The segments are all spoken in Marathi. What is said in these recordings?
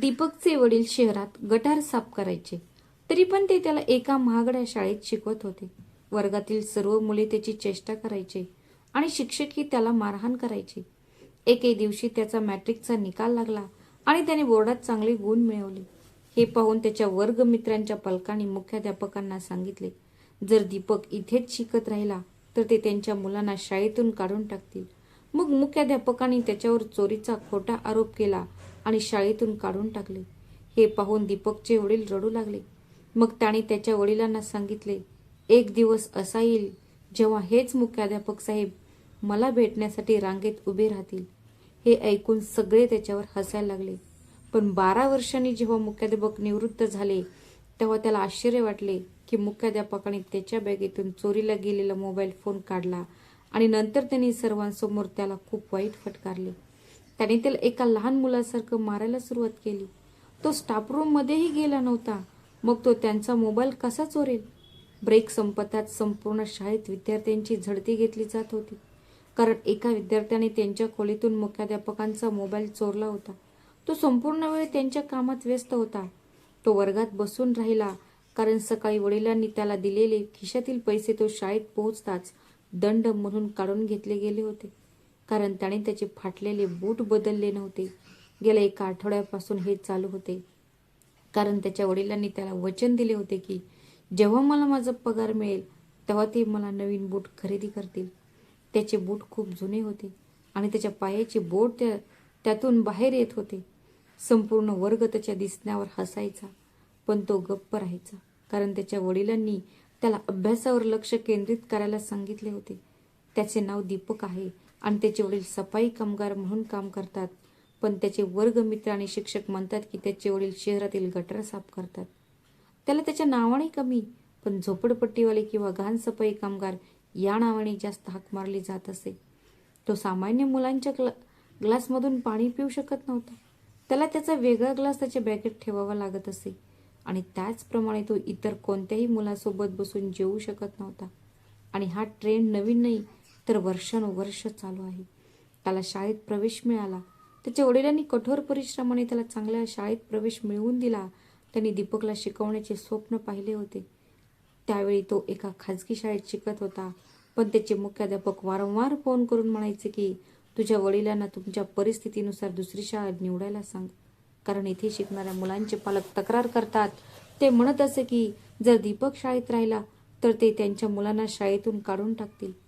दीपकचे वडील शहरात गटार साफ करायचे. तरी पण ते त्याला एका महागड्या शाळेत शिकवत होते. वर्गातील सर्व मुले त्याची चेष्टा करायचे आणि शिक्षकही त्याला मारहाण करायचे. एके दिवशी त्याचा मॅट्रिकचा निकाल लागला आणि त्याने बोर्डात चांगले गुण मिळवले. हे पाहून त्याच्या वर्गमित्रांच्या पालकांनी मुख्याध्यापकांना सांगितले जर दीपक इथेच शिकत राहिला तर ते त्यांच्या मुलांना शाळेतून काढून टाकतील. मग मुख्याध्यापकांनी त्याच्यावर चोरीचा खोटा आरोप केला आणि शाळेतून काढून टाकले. हे पाहून दीपकचे वडील रडू लागले. मग त्याने त्याच्या वडिलांना सांगितले एक दिवस असा येईल जेव्हा हेच मुख्याध्यापक साहेब मला भेटण्यासाठी रांगेत उभे राहतील. हे ऐकून सगळे त्याच्यावर हसायला लागले. पण बारा वर्षांनी जेव्हा मुख्याध्यापक निवृत्त झाले तेव्हा त्याला आश्चर्य वाटले की मुख्याध्यापकाने त्याच्या बॅगेतून चोरीला गेलेला मोबाईल फोन काढला आणि नंतर त्यांनी सर्वांसमोर त्याला खूप वाईट फटकारले. त्याने त्याला एका लहान मुलासारखं मारायला सुरुवात केली. तो स्टाफ गेला नव्हता. मग तो त्यांचा मोबाईल कसा चोरेल? ब्रेक संपतात संपूर्ण शाळेत विद्यार्थ्यांची झडती घेतली जात होती. कारण एका विद्यार्थ्याने त्यांच्या खोलीतून मुख्याध्यापकांचा मोबाईल चोरला होता. तो संपूर्ण वेळ त्यांच्या कामात व्यस्त होता. तो वर्गात बसून राहिला. कारण सकाळी वडिलांनी त्याला दिलेले खिशातील पैसे तो शाळेत पोहोचताच दंड म्हणून काढून घेतले गेले होते. कारण त्याने त्याचे फाटलेले बूट बदलले नव्हते. गेल्या एका आठवड्यापासून हे चालू होते. कारण त्याच्या वडिलांनी त्याला वचन दिले होते की जेव्हा मला माझा पगार मिळेल तेव्हा ते मला नवीन बूट खरेदी करतील. त्याचे बूट खूप जुने होते आणि त्याच्या पायाचे बोट त्या त्यातून बाहेर येत होते. संपूर्ण वर्ग त्याच्या दिसण्यावर हसायचा पण तो गप्प राहायचा. कारण त्याच्या वडिलांनी त्याला अभ्यासावर लक्ष केंद्रित करायला सांगितले होते. त्याचे नाव दीपक आहे. आणि त्याचे वडील सफाई कामगार म्हणून काम करतात. पण त्याचे वर्गमित्र आणि शिक्षक म्हणतात की त्याचे वडील शहरातील गटर साफ करतात. त्याला त्याच्या नावाने कमी पण झोपडपट्टीवाले किंवा घाण सफाई कामगार या नावाने जास्त हाक मारली जात असे. तो सामान्य मुलांच्या ग्ला ग्लासमधून पाणी पिऊ शकत नव्हता. त्याला त्याचा वेगळा ग्लास त्याच्या बॅगेत ठेवावा लागत असे. आणि त्याचप्रमाणे तो इतर कोणत्याही मुलासोबत बसून जेवू शकत नव्हता. आणि हा ट्रेंड नवीन नाही तर वर्षानुवर्ष चालू आहे. त्याला शाळेत प्रवेश मिळाला. त्याच्या वडिलांनी कठोर परिश्रमाने त्याला चांगल्या शाळेत प्रवेश मिळवून दिला. त्यांनी दीपकला शिकवण्याचे स्वप्न पाहिले होते. त्यावेळी तो एका खाजगी शाळेत शिकत होता. पण त्याचे मुख्याध्यापक वारंवार फोन करून म्हणायचे की तुझ्या वडिलांना तुमच्या परिस्थितीनुसार दुसरी शाळा निवडायला सांग. कारण इथे शिकणाऱ्या मुलांचे पालक तक्रार करतात. ते म्हणत असे की जर दीपक शाळेत राहिला तर ते त्यांच्या मुलांना शाळेतून काढून टाकतील.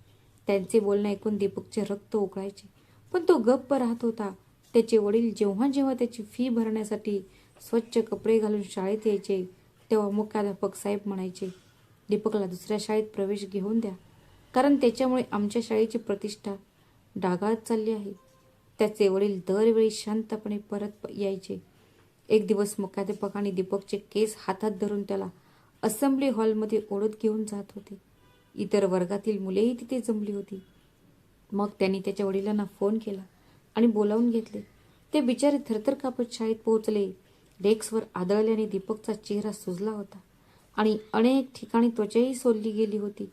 त्यांचे बोलणे ऐकून दीपकचे रक्त उकळायचे. पण तो गप्प राहत होता. त्याचे वडील जेव्हा जेव्हा त्याची फी भरण्यासाठी स्वच्छ कपडे घालून शाळेत यायचे तेव्हा मुख्याध्यापक साहेब म्हणायचे दीपकला दुसऱ्या शाळेत प्रवेश घेऊन द्या. कारण त्याच्यामुळे आमच्या शाळेची प्रतिष्ठा डागाळत चालली आहे. त्याचे वडील दरवेळी शांतपणे परत यायचे. एक दिवस मुख्याध्यापकाने दीपकचे केस हातात धरून त्याला असेंब्ली हॉलमध्ये ओढत घेऊन जात होते. इतर वर्गातील मुलेही तिथे जमली होती. मग त्यांनी त्याच्या वडिलांना फोन केला आणि बोलावून घेतले. ते बिचारे थरथर कापत शाळेत पोहोचले. डेस्कवर आदळल्याने दीपकचा चेहरा सुजला होता आणि अनेक ठिकाणी त्वचाही सोलली गेली होती.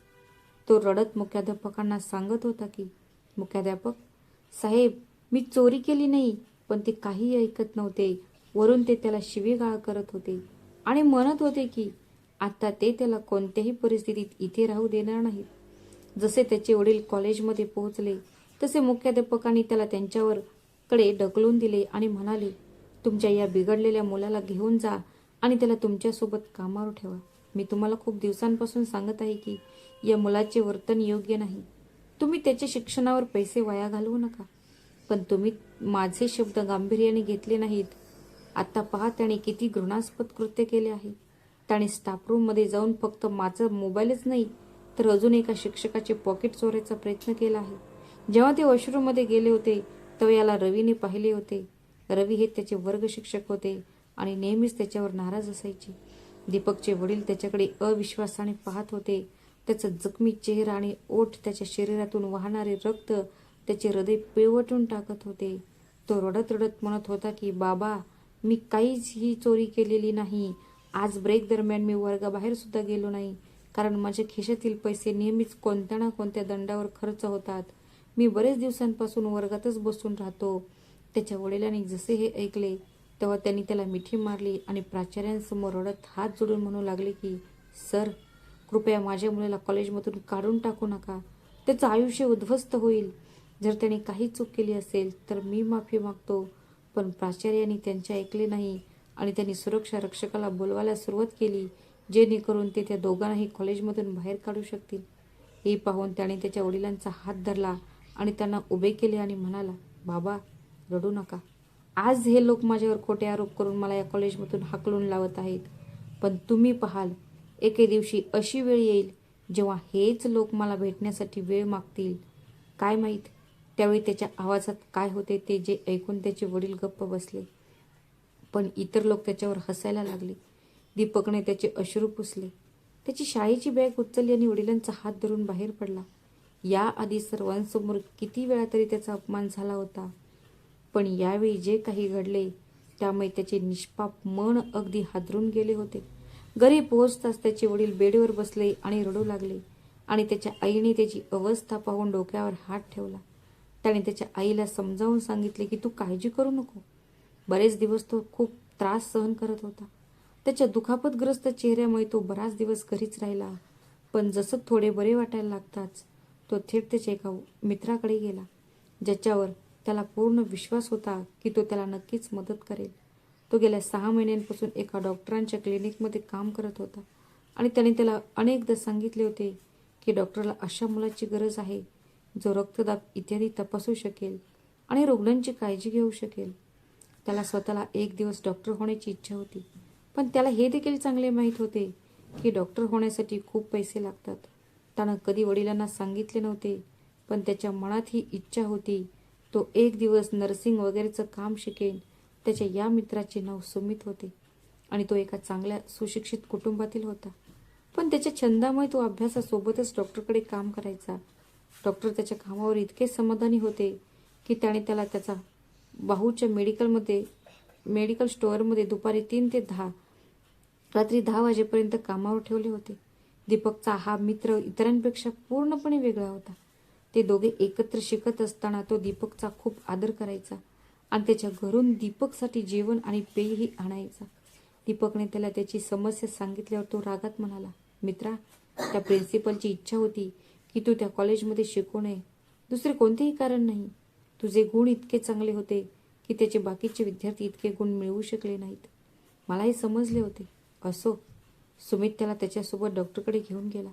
तो रडत मुख्याध्यापकांना सांगत होता की मुख्याध्यापक साहेब मी चोरी केली नाही पण ते काही ऐकत नव्हते. वरून ते त्याला शिवीगाळ करत होते आणि म्हणत होते की आता ते त्याला कोणत्याही परिस्थितीत इथे राहू देणार नाहीत. जसे त्याचे वडील कॉलेजमध्ये पोहोचले तसे मुख्याध्यापकांनी त्याला त्यांच्यावर कडे ढकलून दिले आणि म्हणाले तुमच्या या बिघडलेल्या मुलाला घेऊन जा आणि त्याला तुमच्यासोबत कामावर ठेवा. मी तुम्हाला खूप दिवसांपासून सांगत आहे की या मुलाचे वर्तन योग्य नाही. तुम्ही त्याच्या शिक्षणावर पैसे वाया घालवू नका. पण तुम्ही माझे शब्द गांभीर्याने घेतले नाहीत. आता पहा त्याने किती घृणास्पद कृत्य केले आहे. त्याने स्टाफरूममध्ये जाऊन फक्त माझा मोबाईलच नाही तर अजून एका शिक्षकाचे पॉकेट चोरायचा प्रयत्न केला आहे. जेव्हा ते वॉशरूममध्ये गेले होते तेव्हा याला रवीने पाहिले होते. रवी हे त्याचे वर्ग शिक्षक होते आणि नेहमीच त्याच्यावर नाराज असायचे. दीपकचे वडील त्याच्याकडे अविश्वासाने पाहत होते. त्याचा जखमी चेहरा आणि ओठ त्याच्या शरीरातून वाहणारे रक्त त्याचे हृदय पिळवटून टाकत होते. तो रडत रडत म्हणत होता की बाबा मी काहीच ही चोरी केलेली नाही. आज ब्रेक दरम्यान मी वर्गाबाहेर सुद्धा गेलो नाही. कारण माझ्या खिशातील पैसे नेहमीच कोणत्या ना कोणत्या दंडावर खर्च होतात. मी बरेच दिवसांपासून वर्गातच बसून राहतो. त्याच्या वडिलांनी जसे हे ऐकले तेव्हा त्यांनी त्याला मिठी मारली आणि प्राचार्यांसमोर रडत हात जोडून म्हणू लागले की सर कृपया माझ्या मुलाला कॉलेजमधून काढून टाकू नका. त्याचं आयुष्य उद्ध्वस्त होईल. जर त्याने काही चूक केली असेल तर मी माफी मागतो. पण प्राचार्यांनी त्यांचे ऐकले नाही. आणि त्यांनी सुरक्षा रक्षकाला बोलवायला सुरुवात केली जेणेकरून ते त्या दोघांनाही कॉलेजमधून बाहेर काढू शकतील. हे पाहून त्याने त्याच्या वडिलांचा हात धरला आणि त्यांना उभे केले आणि म्हणाला बाबा रडू नका. आज हे लोक माझ्यावर खोटे आरोप करून मला या कॉलेजमधून हाकलून लावत आहेत. पण तुम्ही पाहाल एके दिवशी अशी वेळ येईल जेव्हा हेच लोक मला भेटण्यासाठी वेळ मागतील. काय माहीत त्यावेळी त्याच्या आवाजात काय होते ते जे ऐकून त्याचे वडील गप्प बसले. पण इतर लोक त्याच्यावर हसायला लागले. दीपकने त्याचे अश्रू पुसले. त्याची शाळेची बॅग उचलली आणि वडिलांचा हात धरून बाहेर पडला. याआधी सर्वांसमोर किती वेळा तरी त्याचा अपमान झाला होता. पण यावेळी जे काही घडले त्यामुळे त्याचे निष्पाप मन अगदी हादरून गेले होते. घरी पोहोचताच त्याचे वडील बेडवर बसले आणि रडू लागले आणि त्याच्या आईने त्याची अवस्था पाहून डोक्यावर हात ठेवला. त्याने त्याच्या आईला समजावून सांगितले की तू काळजी करू नको. बरेच दिवस तो खूप त्रास सहन करत होता. त्याच्या दुखापतग्रस्त चेहऱ्यामुळे तो बराच दिवस घरीच राहिला. पण जसं थोडे बरे वाटायला लागताच तो थेट त्याच्या एका मित्राकडे गेला ज्याच्यावर त्याला पूर्ण विश्वास होता की तो त्याला नक्कीच मदत करेल. तो गेल्या सहा महिन्यांपासून एका डॉक्टरांच्या क्लिनिकमध्ये काम करत होता आणि त्याने त्याला अनेकदा सांगितले होते की डॉक्टरला अशा मुलाची गरज आहे जो रक्तदाब इत्यादी तपासू शकेल आणि रुग्णांची काळजी घेऊ शकेल. त्याला स्वतःला एक दिवस डॉक्टर होण्याची इच्छा होती. पण त्याला हे देखील चांगले माहीत होते की डॉक्टर होण्यासाठी खूप पैसे लागतात. त्यानं कधी वडिलांना सांगितले नव्हते पण त्याच्या मनात ही इच्छा होती तो एक दिवस नर्सिंग वगैरेचं काम शिकेन त्याच्या या मित्राचे नाव सुमित होते आणि तो एका चांगल्या सुशिक्षित कुटुंबातील होता. पण त्याच्या छंदामुळे तो अभ्यासासोबतच डॉक्टरकडे काम करायचा. डॉक्टर त्याच्या कामावर इतके समाधानी होते की त्याने त्याला त्याचा बाहूच्या मेडिकलमध्ये मेडिकल स्टोअरमध्ये दुपारी तीन ते दहा रात्री दहा वाजेपर्यंत कामावर ठेवले होते. दीपकचा हा मित्र इतरांपेक्षा पूर्णपणे वेगळा होता. ते दोघे एकत्र शिकत असताना तो दीपकचा खूप आदर करायचा आणि त्याच्या घरून दीपकसाठी जेवण आणि पेयही आणायचा. दीपकने त्याला त्याची समस्या सांगितल्यावर तो रागात म्हणाला मित्रा त्या प्रिन्सिपलची इच्छा होती की तू त्या कॉलेजमध्ये शिकू नये. दुसरे कोणतेही कारण नाही. तुझे गुण इतके चांगले होते की त्याचे बाकीचे विद्यार्थी इतके गुण मिळवू शकले नाहीत. मलाही समजले होते. असो सुमित त्याला त्याच्यासोबत डॉक्टरकडे घेऊन गेला.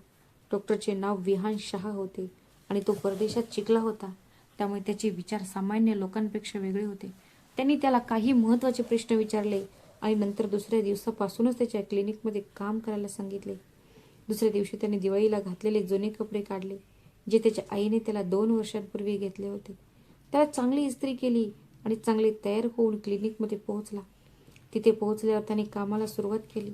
डॉक्टरचे नाव विहान शहा होते आणि तो परदेशात शिकला होता. त्यामुळे त्याचे विचार सामान्य लोकांपेक्षा वेगळे होते. त्यांनी त्याला काही महत्त्वाचे प्रश्न विचारले आणि नंतर दुसऱ्या दिवसापासूनच त्याच्या क्लिनिकमध्ये काम करायला सांगितले. दुसऱ्या दिवशी त्याने दिवाळीला घातलेले जुने कपडे काढले जे त्याच्या आईने त्याला दोन वर्षांपूर्वी घेतले होते. त्याला चांगली इस्त्री केली आणि चांगली तयार होऊन क्लिनिकमध्ये पोहोचला. तिथे पोहोचल्यावर त्याने कामाला सुरुवात केली.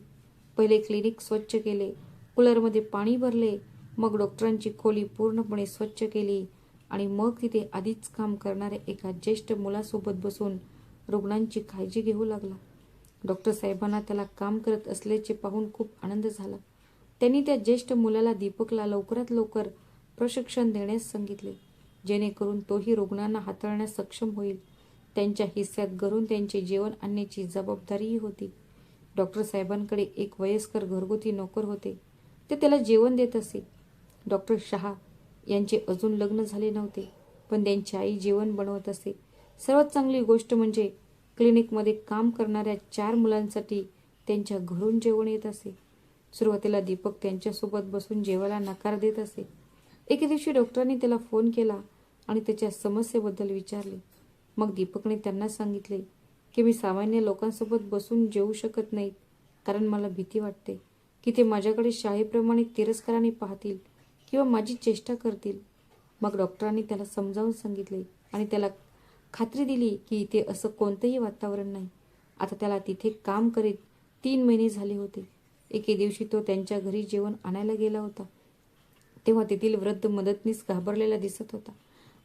पहिले क्लिनिक स्वच्छ केले कूलरमध्ये पाणी भरले मग डॉक्टरांची खोली पूर्णपणे स्वच्छ केली आणि मग तिथे आधीच काम करणाऱ्या एका ज्येष्ठ मुलासोबत बसून रुग्णांची काळजी घेऊ लागला. डॉक्टर साहेबांना त्याला काम करत असल्याचे पाहून खूप आनंद झाला. त्यांनी त्या ज्येष्ठ मुलाला दीपकला लवकरात लवकर प्रशिक्षण देण्यास सांगितले. जेणेकरून तोही रुग्णांना हाताळण्यास सक्षम होईल. त्यांच्या हिस्स्यात घरून त्यांचे जेवण आणण्याची जबाबदारीही होती. डॉक्टर साहेबांकडे एक वयस्कर घरगुती नोकर होते. ते त्याला जेवण देत असे. डॉक्टर शहा यांचे अजून लग्न झाले नव्हते पण त्यांची आई जेवण बनवत असे. सर्वात चांगली गोष्ट म्हणजे क्लिनिकमध्ये काम करणाऱ्या चार मुलांसाठी त्यांच्या घरून जेवण येत असे. सुरुवातीला दीपक त्यांच्यासोबत बसून जेवायला नकार देत असे. एके दिवशी डॉक्टरांनी त्याला फोन केला. आणि त्याच्या समस्येबद्दल विचारले. मग दीपकने त्यांना सांगितले की मी सामान्य लोकांसोबत बसून जेवू शकत नाही कारण मला भीती वाटते की ते माझ्याकडे शाळेप्रमाणे तिरस्काराने पाहतील किंवा माझी चेष्टा करतील. मग डॉक्टरांनी त्याला समजावून सांगितले आणि त्याला खात्री दिली की इथे असं कोणतंही वातावरण नाही. आता त्याला तिथे काम करीत तीन महिने झाले होते. एके दिवशी तो त्यांच्या घरी जेवण आणायला गेला होता. तेव्हा तेथील वृद्ध मदतनीस घाबरलेला दिसत होता.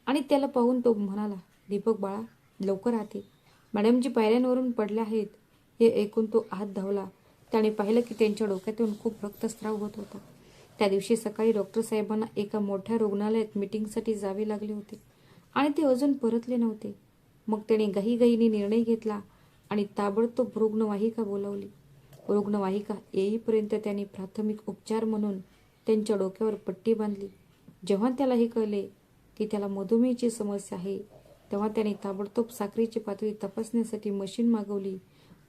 आणि त्याला पाहून तो म्हणाला दीपक बाळा लवकर आते मॅडमजी पायऱ्यांवरून पडल्या आहेत. हे ऐकून तो आत धावला. त्याने पाहिलं की त्यांच्या डोक्यातून खूप रक्तस्राव होत होता. त्या दिवशी सकाळी डॉक्टर साहेबांना एका मोठ्या रुग्णालयात मिटिंगसाठी जावे लागले होते आणि ते अजून परतले नव्हते. मग त्याने घाईघाईने निर्णय घेतला आणि ताबडतोब रुग्णवाहिका बोलावली. रुग्णवाहिका येईपर्यंत त्याने प्राथमिक उपचार म्हणून त्यांच्या डोक्यावर पट्टी बांधली. जेव्हा त्याला हे कळले की त्याला मधुमेहाची समस्या आहे. तेव्हा त्याने ताबडतोब साखरेची पातळी तपासण्यासाठी मशीन मागवली.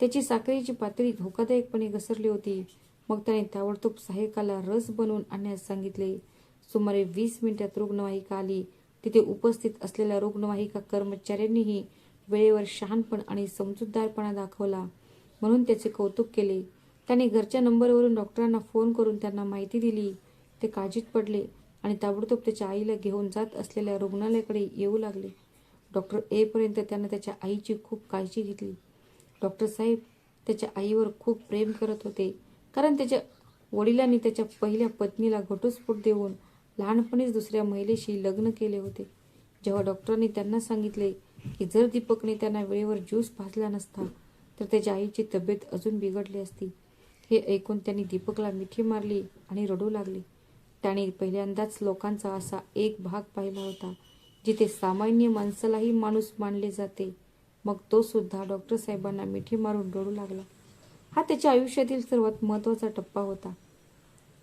त्याची साखरेची पातळी धोकादायकपणे घसरली होती. मग त्याने ताबडतोब सहाय्यकाला रस बनवून आणण्यास सांगितले. सुमारे वीस मिनिटात रुग्णवाहिका आली. तिथे उपस्थित असलेल्या रुग्णवाहिका कर्मचाऱ्यांनीही वेळेवर शहाणपण आणि समजूतदारपणा दाखवला. म्हणून त्याचे कौतुक केले. त्याने घरच्या नंबरवरून डॉक्टरांना फोन करून त्यांना माहिती दिली. ते काळजीत पडले. आणि ताबडतोब त्याच्या आईला घेऊन जात असलेल्या रुग्णालयाकडे येऊ लागले. डॉक्टर येईपर्यंत त्यानं त्याच्या आईची खूप काळजी घेतली. डॉक्टर साहेब त्याच्या आईवर खूप प्रेम करत होते कारण त्याच्या वडिलांनी त्याच्या पहिल्या पत्नीला घटस्फोट देऊन लहानपणीच दुसऱ्या महिलेशी लग्न केले होते. जेव्हा डॉक्टरांनी त्यांना सांगितले की जर दीपकने त्यांना वेळेवर ज्यूस भाजला नसता तर त्याच्या आईची तब्येत अजून बिघडली असती. हे ऐकून त्यांनी दीपकला मिठी मारली आणि रडू लागले. त्याने पहिल्यांदाच लोकांचा असा एक भाग पाहिला होता जिथे सामान्य माणसालाही माणूस मानले जाते. मग तो सुद्धा डॉक्टर साहेबांना मिठी मारून रडू लागला. हा त्याच्या आयुष्यातील सर्वात महत्त्वाचा टप्पा होता.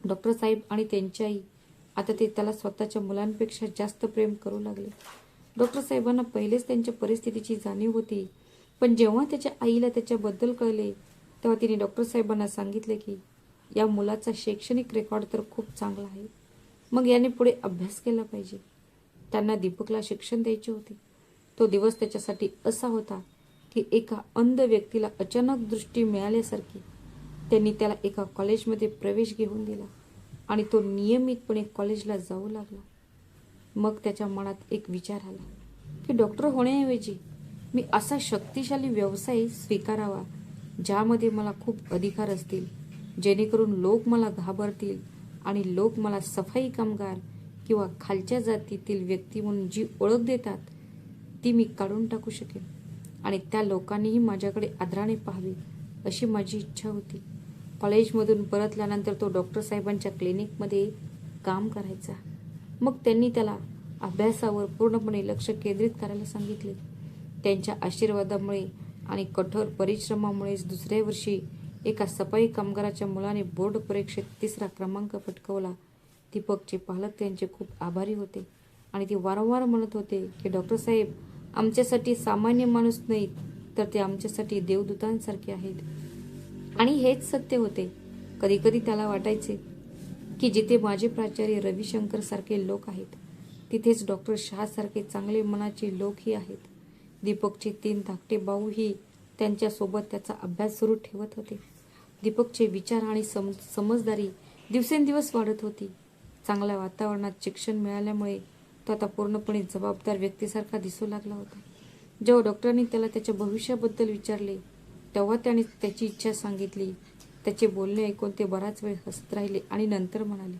डॉक्टर साहेब आणि त्यांच्याही आता ते त्याला स्वतःच्या मुलांपेक्षा जास्त प्रेम करू लागले. डॉक्टर साहेबांना पहिलेच त्यांच्या परिस्थितीची जाणीव होती पण जेव्हा त्याच्या आईला त्याच्याबद्दल कळले तेव्हा तिने डॉक्टर साहेबांना सांगितले की या मुलाचा शैक्षणिक रेकॉर्ड तर खूप चांगला आहे. मग याने पुढे अभ्यास केला पाहिजे. त्यांना दीपकला शिक्षण द्यायचे होते. तो दिवस त्याच्यासाठी असा होता की एका अंध व्यक्तीला अचानक दृष्टी मिळाल्यासारखी त्यांनी त्याला एका कॉलेजमध्ये प्रवेश घेऊन दिला आणि तो नियमितपणे कॉलेजला जाऊ लागला. मग त्याच्या मनात एक विचार आला की डॉक्टर होण्याऐवजी मी असा शक्तिशाली व्यवसाय स्वीकारावा ज्यामध्ये मला खूप अधिकार असतील. जेणेकरून लोक मला घाबरतील आणि लोक मला सफाई कामगार किंवा खालच्या जातीतील व्यक्ती म्हणून जी ओळख देतात ती मी काढून टाकू शकेन आणि त्या लोकांनीही माझ्याकडे आदराने पाहावी अशी माझी इच्छा होती. कॉलेजमधून परतल्यानंतर तो डॉक्टर साहेबांच्या क्लिनिकमध्ये काम करायचा. मग त्यांनी त्याला अभ्यासावर पूर्णपणे लक्ष केंद्रित करायला सांगितले. त्यांच्या आशीर्वादामुळे आणि कठोर परिश्रमामुळेच दुसऱ्या वर्षी एका सफाई कामगाराच्या मुलाने बोर्ड परीक्षेत तिसरा क्रमांक पटकवला. दीपकचे पालक त्यांचे खूप आभारी होते आणि ते वारंवार म्हणत होते की डॉक्टर साहेब आमच्यासाठी सामान्य माणूस नाहीत तर ते आमच्यासाठी देवदूतांसारखे आहेत. आणि हेच सत्य होते. कधी कधी त्याला वाटायचे की जिथे माझे प्राचार्य रविशंकर सारखे लोक आहेत तिथेच डॉक्टर शहासारखे चांगले मनाचे लोकही आहेत. दीपकचे तीन धाकटे भाऊही त्यांच्यासोबत त्याचा अभ्यास सुरू ठेवत होते. दीपकचे विचार आणि सम समजदारी दिवसेंदिवस वाढत होती. चांगल्या वातावरणात शिक्षण मिळाल्यामुळे तो आता पूर्णपणे जबाबदार व्यक्तीसारखा दिसू लागला होता. जेव्हा डॉक्टरांनी त्याला त्याच्या भविष्याबद्दल विचारले तेव्हा त्याने त्याची इच्छा सांगितली. त्याचे बोलणे ऐकून ते बराच वेळ हसत राहिले आणि नंतर म्हणाले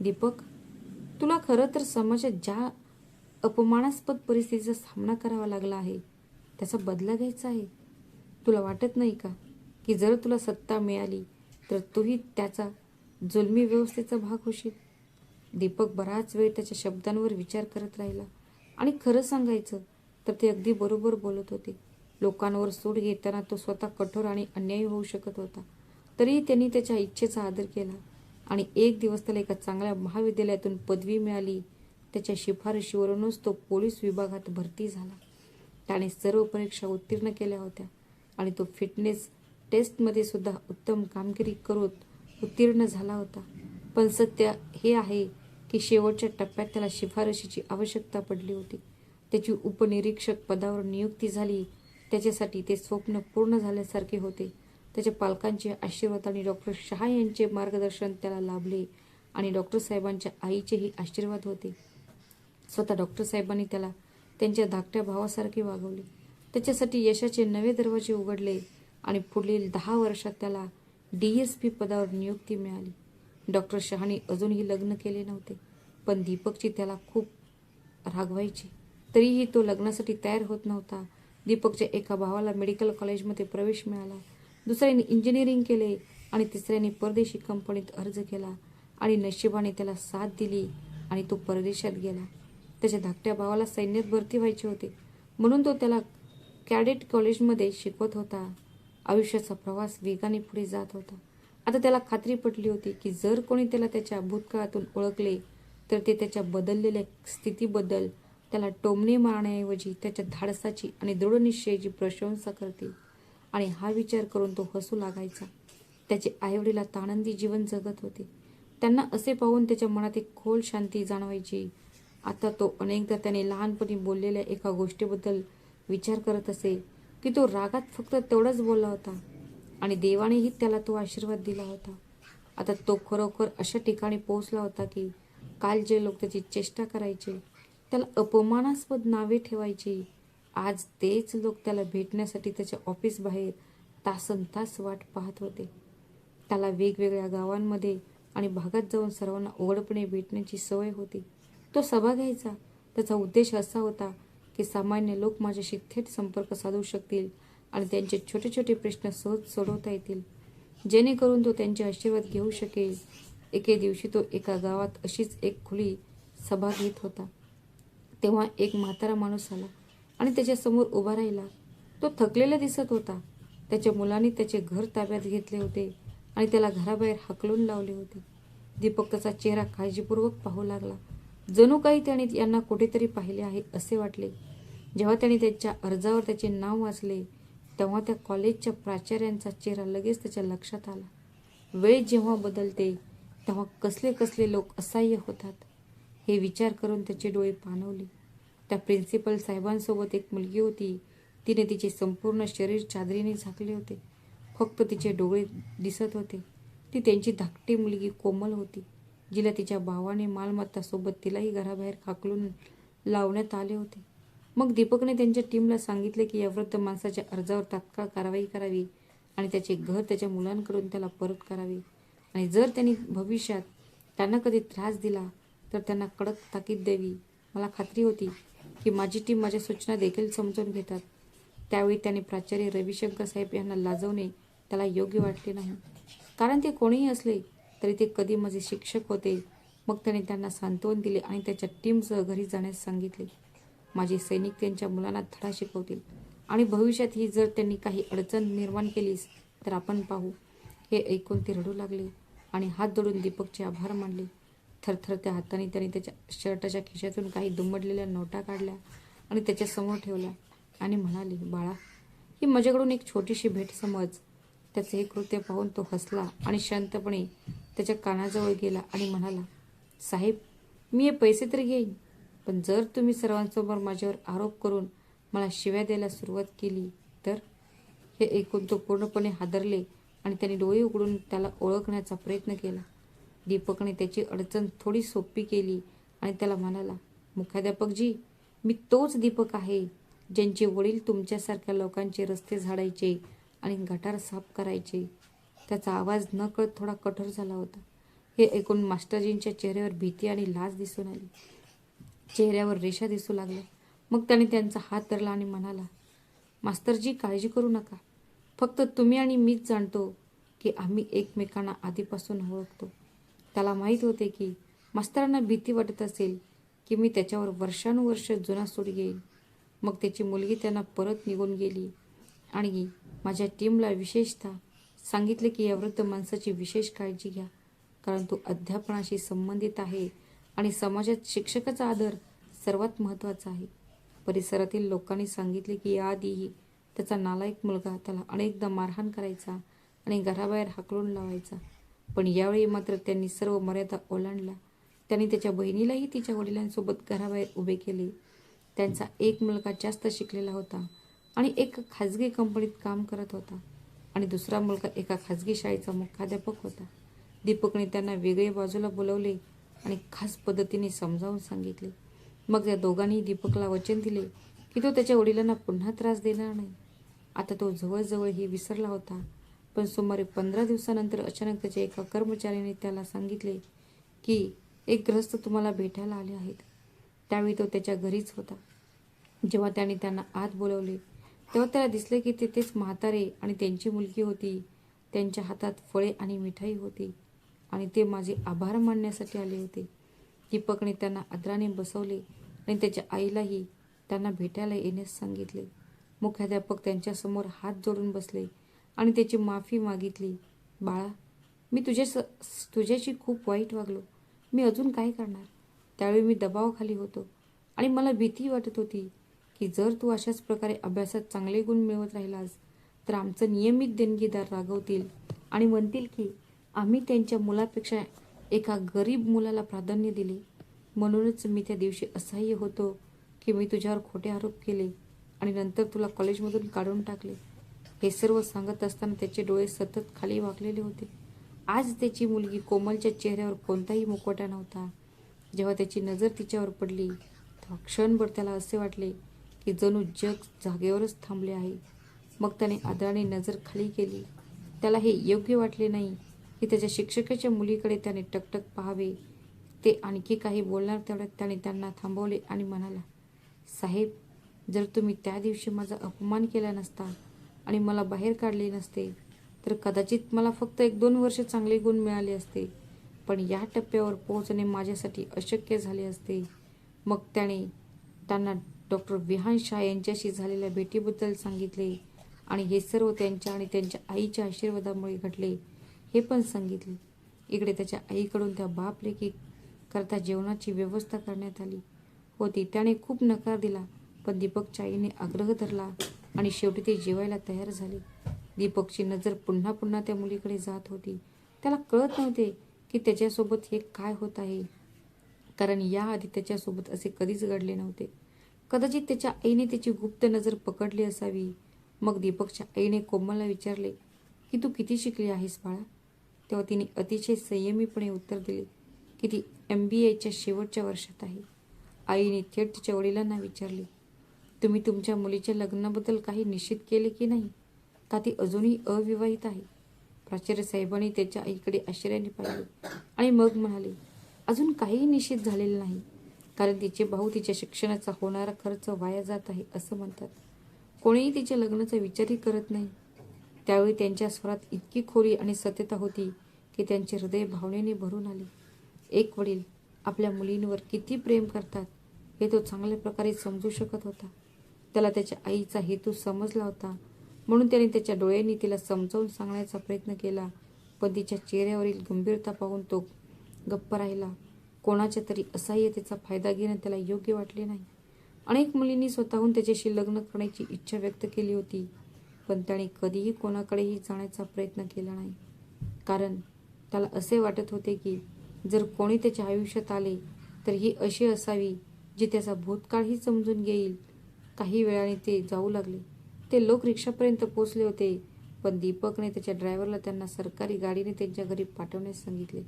दीपक तुला खरं तर समाजात ज्या अपमानास्पद परिस्थितीचा सामना करावा लागला आहे त्याचा बदला घ्यायचा आहे. तुला वाटत नाही का की जर तुला सत्ता मिळाली तर तूही त्याचा जुलमी व्यवस्थेचा भाग होशील? दीपक बराच वेळ त्याच्या शब्दांवर विचार करत राहिला आणि खरं सांगायचं तर ते अगदी बरोबर बोलत होते. लोकांवर सूड घेताना तो स्वतः कठोर आणि अन्यायी होऊ शकत होता. तरीही त्यांनी त्याच्या इच्छेचा आदर केला आणि एक दिवस त्याला एका चांगल्या महाविद्यालयातून पदवी मिळाली. त्याच्या शिफारशीवरूनच तो पोलीस विभागात भरती झाला. त्याने सर्व परीक्षा उत्तीर्ण केल्या होत्या. आणि तो फिटनेस टेस्टमध्ये सुद्धा उत्तम कामगिरी करत उत्तीर्ण झाला होता. पण सत्य हे आहे की शेवटच्या टप्प्यात त्याला शिफारशीची आवश्यकता पडली होती. त्याची उपनिरीक्षक पदावर नियुक्ती झाली. त्याच्यासाठी ते स्वप्न पूर्ण झाल्यासारखे होते. त्याच्या पालकांचे आशीर्वाद आणि डॉक्टर शहा यांचे मार्गदर्शन त्याला लाभले आणि डॉक्टर साहेबांच्या आईचेही आशीर्वाद होते. स्वतः डॉक्टर साहेबांनी त्याला त्यांच्या धाकट्या भावासारखे वागवले. त्याच्यासाठी यशाचे नवे दरवाजे उघडले आणि पुढील दहा वर्षात त्याला डी एस पी पदावर नियुक्ती मिळाली. डॉक्टर शहाने अजूनही लग्न केले नव्हते पण दीपकची त्याला खूप रागवायची. तरीही तो लग्नासाठी तयार होत नव्हता. दीपकच्या एका भावाला मेडिकल कॉलेजमध्ये प्रवेश मिळाला. दुसऱ्याने इंजिनिअरिंग केले आणि तिसऱ्याने परदेशी कंपनीत अर्ज केला आणि नशिबाने त्याला साथ दिली आणि तो परदेशात गेला. त्याच्या धाकट्या भावाला सैन्यात भरती व्हायचे होते. म्हणून तो त्याला कॅडेट कॉलेजमध्ये शिकवत होता. आयुष्याचा प्रवास वेगाने पुढे जात होता. आता त्याला खात्री पटली होती की जर कोणी त्याला त्याच्या भूतकाळातून ओळखले तर ते त्याच्या बदललेल्या स्थितीबद्दल त्याला टोमणे मारण्याऐवजी त्याच्या धाडसाची आणि दृढनिश्चयाची प्रशंसा करतील. आणि हा विचार करून तो हसू लागायचा. त्याचे आईवडील आता आनंदी जीवन जगत होते. त्यांना असे पाहून त्याच्या मनात एक खोल शांती जाणवायची. आता तो अनेकदा त्याने लहानपणी बोललेल्या एका गोष्टीबद्दल विचार करत असे की तो रागात फक्त तेवढाच बोलला होता. आणि देवानेही त्याला तो आशीर्वाद दिला होता. आता तो खरोखर अशा ठिकाणी पोहोचला होता की काल जे लोक त्याची चेष्टा करायचे त्याला अपमानास्पद नावे ठेवायची आज तेच लोक त्याला भेटण्यासाठी त्याच्या ऑफिसबाहेर तासन तास वाट पाहत होते. त्याला वेगवेगळ्या गावांमध्ये आणि भागात जाऊन सर्वांना ओघडपणे भेटण्याची सवय होती. तो सभा घ्यायचा. त्याचा उद्देश असा होता की सामान्य लोक माझ्याशी थेट संपर्क साधू शकतील आणि त्यांचे छोटे छोटे प्रश्न सहज सोडवता येतील. जेणेकरून तो त्यांचे आशीर्वाद घेऊ शकेल. एके दिवशी तो एका गावात अशीच एक खुली सभा घेत होता. तेव्हा एक म्हातारा माणूस आला आणि त्याच्यासमोर उभा राहिला. तो थकलेला दिसत होता. त्याच्या मुलांनी त्याचे घर ताब्यात घेतले होते आणि त्याला घराबाहेर हकलून लावले होते. दीपक त्याचा चेहरा काळजीपूर्वक पाहू लागला. जणू काही त्याने यांना कुठेतरी पाहिले आहे असे वाटले. जेव्हा त्याने त्याच्या अर्जावर त्याचे नाव वाचले तेव्हा त्या कॉलेजच्या प्राचार्यांचा चेहरा लगेच त्याच्या लक्षात आला. वेळ जेव्हा बदलते तेव्हा कसले कसले लोक असह्य होतात हे विचार करून त्याचे डोळे पाणवले. त्या प्रिन्सिपल साहेबांसोबत एक मुलगी होती. तिने तिचे संपूर्ण शरीर चादरीने झाकले होते. फक्त तिचे डोळे दिसत होते. ती त्यांची धाकटी मुलगी कोमल होती. जिला तिच्या भावाने मालमत्तासोबत तिलाही घराबाहेर खाकलून लावण्यात आले होते. मग दीपकने त्यांच्या टीमला सांगितले की या वृद्ध माणसाच्या अर्जावर तात्काळ कारवाई करावी आणि त्याचे घर त्याच्या मुलांकडून त्याला परत करावे. आणि जर त्यांनी भविष्यात त्यांना कधी त्रास दिला तर त्यांना कडक ताकीद द्यावी. मला खात्री होती की माझी टीम माझ्या सूचना देखील समजून घेतात. त्यावेळी त्याने प्राचार्य रविशंकर साहेब यांना लाजवणे त्याला योग्य वाटले नाही. कारण ते कोणीही असले तरी ते कधी माझे शिक्षक होते. मग त्याने त्यांना सांत्वन दिले आणि त्याच्या टीमसह घरी जाण्यास सांगितले. माझे सैनिक त्यांच्या मुलांना धडा शिकवतील. आणि भविष्यात ही जर त्यांनी काही अडचण निर्माण केलीस तर आपण पाहू. हे ऐकून ते रडू लागले आणि हात जोडून दीपकचे आभार मानले. थरथरत्या हाताने त्याने त्याच्या शर्टाच्या खिशातून काही दुमडलेल्या नोटा काढल्या आणि त्याच्यासमोर ठेवल्या आणि म्हणाले बाळा ही माझ्याकडून एक छोटीशी भेट समज. त्याचे हे कृत्य पाहून तो हसला आणि शांतपणे त्याच्या कानाजवळ गेला आणि म्हणाला साहेब मी हे पैसे तर घेईन पण जर तुम्ही सर्वांसमोर माझ्यावर आरोप करून मला शिव्या द्यायला सुरुवात केली तर? हे ऐकून तो पूर्णपणे हादरले आणि त्याने डोळे उघडून त्याला ओळखण्याचा प्रयत्न केला. दीपकने त्याची अडचण थोडी सोपी केली आणि त्याला म्हणाला मुख्याध्यापकजी मी तोच दीपक आहे ज्यांचे वडील तुमच्यासारख्या लोकांचे रस्ते झाडायचे आणि गटार साफ करायचे. त्याचा आवाज न कळत थोडा कठोर झाला होता. हे ऐकून मास्टरजींच्या चेहऱ्यावर भीती आणि लाज दिसून आली. चेहऱ्यावर रेषा दिसू लागल्या. मग त्याने त्यांचा हात धरला आणि म्हणाला मास्तरजी काळजी करू नका. फक्त तुम्ही आणि मीच जाणतो की आम्ही एकमेकांना आधीपासून ओळखतो. त्याला माहीत होते की मास्तरांना भीती वाटत असेल की मी त्याच्यावर वर्षानुवर्ष जुना सूड घेईन. मग त्याची मुलगी त्यांना परत निघून गेली आणि माझ्या टीमला विशेषतः सांगितले की या वृद्ध माणसाची विशेष काळजी घ्या. कारण तो अध्यापनाशी संबंधित आहे आणि समाजात शिक्षकाचा आदर सर्वात महत्त्वाचा आहे. परिसरातील लोकांनी सांगितले की याआधीही त्याचा नालायक मुलगा त्याला अनेकदा मारहाण करायचा आणि घराबाहेर हाकलून लावायचा. पण यावेळी मात्र त्यांनी सर्व मर्यादा ओलांडल्या. त्यांनी त्याच्या बहिणीलाही तिच्या वडिलांसोबत घराबाहेर उभे केले. त्यांचा एक मुलगा जास्त शिकलेला होता आणि एक खाजगी कंपनीत काम करत होता. आणि दुसरा मुलगा एका खाजगी शाळेचा मुख्याध्यापक होता. दीपकने त्यांना वेगळे बाजूला बोलवले आणि खास पद्धतीने समजावून सांगितले. मग त्या दोघांनी दीपकला वचन दिले की तो त्याच्या वडिलांना पुन्हा त्रास देणार नाही. आता तो जवळजवळ हे विसरला होता. पण सुमारे पंधरा दिवसानंतर अचानक त्याच्या एका कर्मचाऱ्याने त्याला सांगितले की एक ग्रस्त तुम्हाला भेटायला आले आहेत. त्यावेळी तो त्याच्या घरीच होता. जेव्हा त्याने त्यांना आत बोलवले तेव्हा त्याला दिसले की ते तेच म्हातारे आणि त्यांची मुलगी होती. त्यांच्या हातात फळे आणि मिठाई होती. आणि ते माझे आभार मानण्यासाठी आले होते. दीपकने त्यांना आदराने बसवले आणि त्याच्या आईलाही त्यांना भेटायला येण्यास सांगितले. मुख्याध्यापक त्यांच्यासमोर हात जोडून बसले आणि त्याची माफी मागितली. बाळा मी तुझ्या स तुझ्याशी खूप वाईट वागलो. मी अजून काय करणार? त्यावेळी मी दबावाखाली होतो आणि मला भीती वाटत होती. की जर तू अशाच प्रकारे अभ्यासात चांगले गुण मिळवत राहिलास तर आमचं नियमित देणगीदार रागवतील आणि म्हणतील की आम्ही त्यांच्या मुलापेक्षा एका गरीब मुलाला प्राधान्य दिले. म्हणूनच मी त्या दिवशी असह्य होतो की मी तुझ्यावर खोटे आरोप केले आणि नंतर तुला कॉलेजमधून काढून टाकले. हे सर्व सांगत असताना त्याचे डोळे सतत खाली वाकलेले होते. आज त्याची मुलगी कोमलच्या चेहऱ्यावर कोणताही मुखवटा नव्हता. जेव्हा त्याची नजर तिच्यावर पडली तेव्हा क्षणभर त्याला असे वाटले की जणू जग जागेवरच थांबले आहे. मग त्याने आदराने नजर खाली केली. त्याला हे योग्य वाटले नाही की त्याच्या शिक्षकाच्या मुलीकडे त्याने टकटक पाहावे. ते आणखी काही बोलणार तेवढ्यात त्याने त्यांना थांबवले आणि म्हणाला साहेब जर तुम्ही त्या दिवशी माझा अपमान केला नसता आणि मला बाहेर काढले नसते तर कदाचित मला फक्त एक दोन वर्ष चांगले गुण मिळाले असते. पण या टप्प्यावर पोहोचणे माझ्यासाठी अशक्य झाले असते. मग त्याने त्यांना डॉक्टर विहान शाह यांच्याशी झालेल्या भेटीबद्दल सांगितले आणि हे सर्व त्यांच्या आणि त्यांच्या आईच्या आशीर्वादामुळे घडले हे पण सांगितले. इकडे त्याच्या आईकडून त्या बाप करता जेवणाची व्यवस्था करण्यात आली. होती त्याने खूप नकार दिला पण दीपकच्या आईने आग्रह धरला आणि शेवटी ते जेवायला तयार झाले. दीपकची नजर पुन्हा पुन्हा त्या मुलीकडे जात होती. त्याला कळत नव्हते की त्याच्यासोबत हे काय होत आहे कारण याआधी त्याच्यासोबत असे कधीच घडले नव्हते. कदाचित त्याच्या आईने त्याची गुप्त नजर पकडली असावी. मग दीपकच्या आईने कोमलला विचारले की तू किती शिकली आहेस बाळा? तेव्हा तिने अतिशय संयमीपणे उत्तर दिले की ती एम बी एच्या शेवटच्या वर्षात आहे. आईने थेट तिच्या वडिलांना विचारले तुम्ही तुमच्या मुलीच्या लग्नाबद्दल काही निश्चित केले की नाही? का ती अजूनही अविवाहित आहे? प्राचार्य साहेबांनी त्याच्या आईकडे आश्चर्याने पाहिले आणि मग म्हणाले अजून काही निश्चित झालेलं नाही. कारण तिचे भाऊ तिच्या शिक्षणाचा होणारा खर्च वाया जात आहे असं म्हणतात. कोणीही तिच्या लग्नाचा विचारही करत नाही. त्यावेळी त्यांच्या स्वरात इतकी खोरी आणि सत्यता होती की त्यांचे हृदय भावनेने भरून आले. एक वडील आपल्या मुलींवर किती प्रेम करतात हे तो चांगल्या प्रकारे समजू शकत होता. त्याला त्याच्या आईचा हेतू समजला होता म्हणून त्याने त्याच्या डोळ्यांनी तिला समजावून सांगण्याचा प्रयत्न केला पण तिच्या चेहऱ्यावरील गंभीरता पाहून तो गप्प राहिला. कोणाच्या तरी असहाय्यतेचा फायदा घेणं त्याला योग्य वाटले नाही. अनेक मुलींनी स्वतःहून त्याच्याशी लग्न करण्याची इच्छा व्यक्त केली होती पण त्याने कधीही कोणाकडेही जाण्याचा प्रयत्न केला नाही. कारण त्याला असे वाटत होते की जर कोणी त्याच्या आयुष्यात आले तर ही अशी असावी जी त्याचा भूतकाळही समजून घेईल. काही वेळाने ते जाऊ लागले. ते लोक रिक्षापर्यंत पोचले होते पण दीपकने त्याच्या ड्रायव्हरला त्यांना सरकारी गाडीने त्यांच्या घरी पाठवण्यास सांगितले.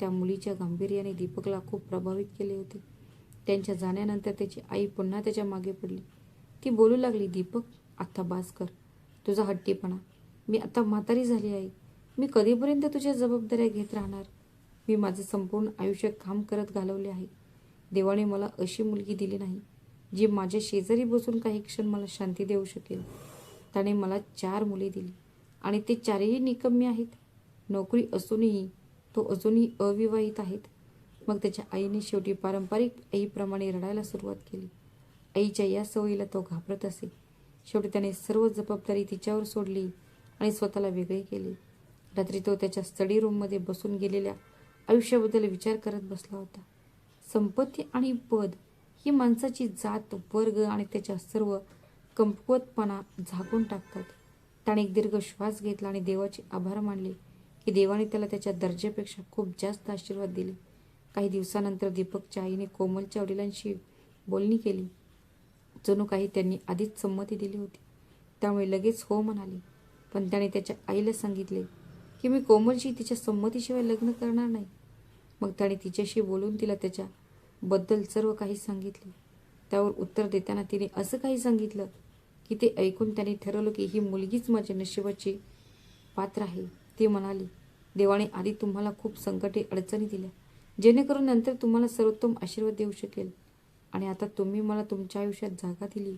त्या मुलीच्या गांभीर्याने दीपकला खूप प्रभावित केले होते. त्यांच्या जाण्यानंतर त्याची आई पुन्हा त्याच्यामागे पडली. ती बोलू लागली दीपक आत्ता बास कर. तुझा हट्टीपणा. मी आता म्हातारी झाली आहे. मी कधीपर्यंत तुझ्या जबाबदाऱ्या घेत राहणार? मी माझं संपूर्ण आयुष्य काम करत घालवले आहे. देवाने मला अशी मुलगी दिली नाही जी माझ्या शेजारी बसून काही क्षण मला शांती देऊ शकेल. त्याने मला चार मुले दिली आणि ते चारही निकम्मी आहेत. नोकरी असूनही तो अजूनही अविवाहित आहेत. मग त्याच्या आईने शेवटी पारंपरिक आईप्रमाणे रडायला सुरुवात केली. आईच्या या सवयीला तो घाबरत असे. शेवटी त्याने सर्व जबाबदारी तिच्यावर सोडली आणि स्वतःला वेगळे केले. रात्री तो त्याच्या स्टडी रूममध्ये बसून गेलेल्या आयुष्याबद्दल विचार करत बसला होता. संपत्ती आणि पद ही माणसाची जात वर्ग आणि त्याच्या सर्व कमकुवतपणा झाकून टाकतात. त्याने एक दीर्घ श्वास घेतला आणि देवाचे आभार मानले. की देवाने त्याला त्याच्या दर्जापेक्षा खूप जास्त आशीर्वाद दिले. काही दिवसानंतर दीपकच्या आईने कोमलच्या वडिलांशी बोलणी केली. जणू काही त्यांनी आधीच संमती दिली होती. त्यामुळे लगेच हो म्हणाले. पण त्याने त्याच्या आईला सांगितले की मी कोमलशी तिच्या संमतीशिवाय लग्न करणार नाही. मग त्याने तिच्याशी बोलून तिला त्याच्याबद्दल सर्व काही सांगितले. त्यावर उत्तर देताना तिने असं काही सांगितलं की ते ऐकून त्याने ठरवलं की ही मुलगीच माझ्या नशिबाची पात्र आहे. ती म्हणाली देवाने आधी तुम्हाला खूप संकटे अडचणी दिल्या. जेणेकरून नंतर तुम्हाला सर्वोत्तम आशीर्वाद देऊ शकेल. आणि आता तुम्ही मला तुमच्या आयुष्यात जागा दिली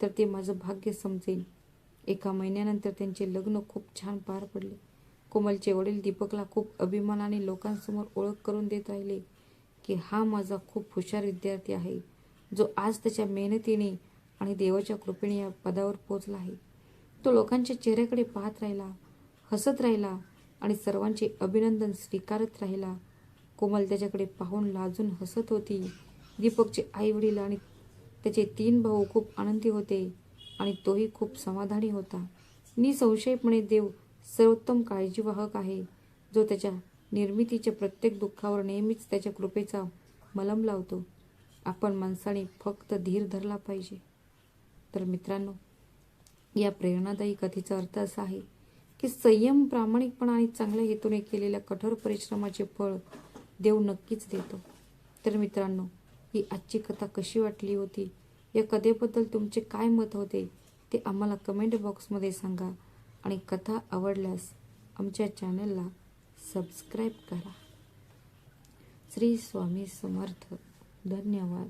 तर ते माझं भाग्य समजेल. एका महिन्यानंतर त्यांचे लग्न खूप छान पार पडले. कोमलचे वडील दीपकला खूप अभिमानाने लोकांसमोर ओळख करून देत राहिले की हा माझा खूप हुशार विद्यार्थी आहे जो आज त्याच्या मेहनतीने आणि देवाच्या कृपेने या पदावर पोचला आहे. तो लोकांच्या चेहऱ्याकडे पाहत राहिला हसत राहिला आणि सर्वांचे अभिनंदन स्वीकारत राहिला. कोमल त्याच्याकडे पाहून लाजून हसत होती. दीपकचे आई वडील आणि त्याचे तीन भाऊ खूप आनंदी होते आणि तोही खूप समाधानी होता. निसंशयपणे देव सर्वोत्तम काळजीवाहक आहे. जो त्याच्या निर्मितीच्या प्रत्येक दुःखावर नेहमीच त्याच्या कृपेचा मलम लावतो. आपण माणसाने फक्त धीर धरला पाहिजे. तर मित्रांनो या प्रेरणादायी कथेचा अर्थ असा आहे की संयम प्रामाणिकपणा आणि चांगल्या हेतूने केलेल्या कठोर परिश्रमाचे फळ देव नक्कीच देतो. तर मित्रांनो ही आजची कथा कशी वाटली होती? या कथेबद्दल तुमचे काय मत होते? ते आम्हाला कमेंट बॉक्समध्ये सांगा. आणि कथा आवडल्यास आमच्या चॅनलला सबस्क्राईब करा. श्री स्वामी समर्थ. धन्यवाद.